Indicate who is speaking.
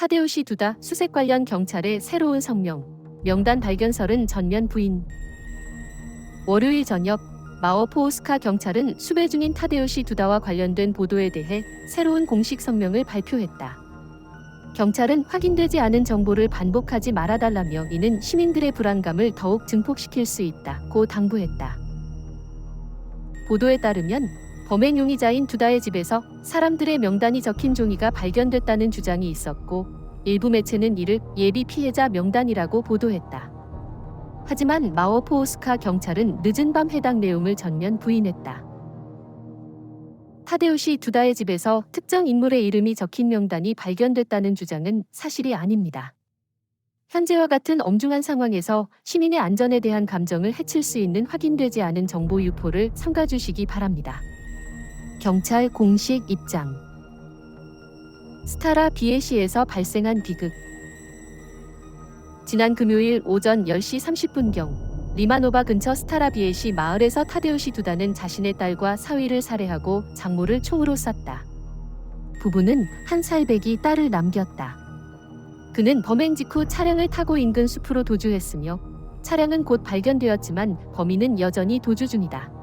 Speaker 1: 타데우시 두다 수색 관련 경찰의 새로운 성명. 명단 발견설은 전면 부인. 월요일 저녁 마오포오스카 경찰은 수배 중인 타데우시 두다와 관련된 보도에 대해 새로운 공식 성명을 발표했다. 경찰은 확인되지 않은 정보를 반복하지 말아달라며 이는 시민들의 불안감을 더욱 증폭시킬 수 있다고 당부했다. 보도에 따르면 범행 용의자인 두다의 집에서 사람들의 명단이 적힌 종이가 발견됐다는 주장이 있었고 일부 매체는 이를 예비 피해자 명단이라고 보도했다. 하지만 마오포오스카 경찰은 늦은 밤 해당 내용을 전면 부인했다. 타데우시 두다의 집에서 특정 인물의 이름이 적힌 명단이 발견됐다는 주장은 사실이 아닙니다. 현재와 같은 엄중한 상황에서 시민의 안전에 대한 감정을 해칠 수 있는 확인되지 않은 정보 유포를 삼가주시기 바랍니다. 경찰 공식 입장 스타라 비에시에서 발생한 비극 지난 금요일 오전 10시 30분경 리마노바 근처 스타라 비에시 마을에서 타데우시 두다는 자신의 딸과 사위를 살해하고 장모를 총으로 쐈다. 부부는 한 살배기 딸을 남겼다. 그는 범행 직후 차량을 타고 인근 숲으로 도주했으며 차량은 곧 발견되었지만 범인은 여전히 도주 중이다.